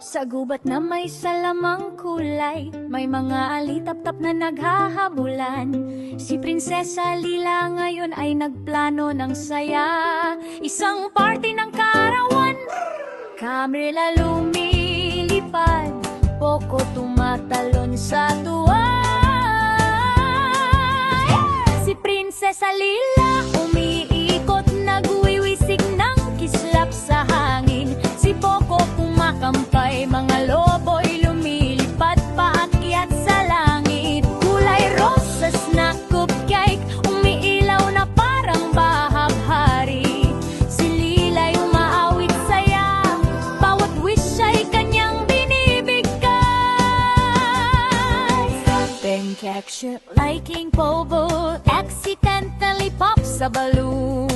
Sa gubat na may salamang kulay May mga alitap-tap na naghahabulan. Si Prinsesa Lila ngayon ay nagplano ng saya. Isang party ng karawan. Camera lumilipad Poco tumatalon sa tuwa Si Prinsesa Lila picture liking Bobo accidentally pops a balloon.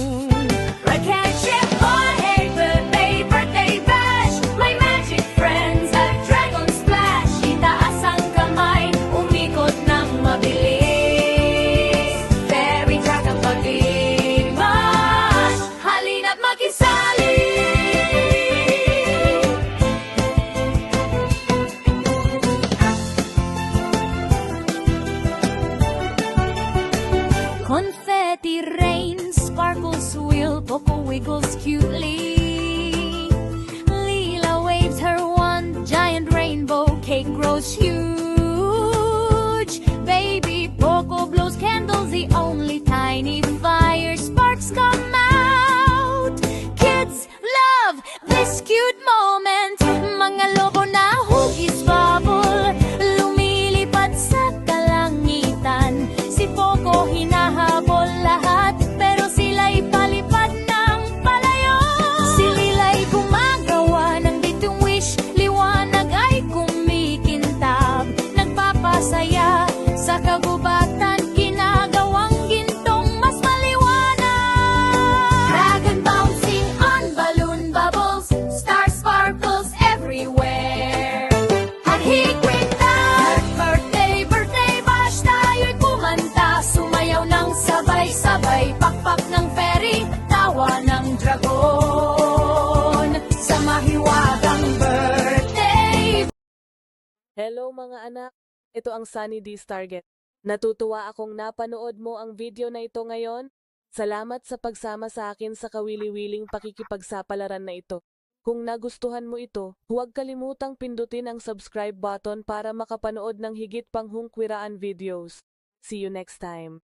Poco wiggles cutely. Leela waves her wand, giant rainbow cake grows huge. Baby Poco blows candles, the only tiny fire sparks come out. Kids love this cute moment. Mga Hello mga anak, ito ang Sunny D's Target. Natutuwa akong napanood mo ang video na ito ngayon. Salamat sa pagsama sa akin sa kawili-wiling pakikipagsapalaran na ito. Kung nagustuhan mo ito, huwag kalimutang pindutin ang subscribe button para makapanood ng higit pang hungkwiraan videos. See you next time.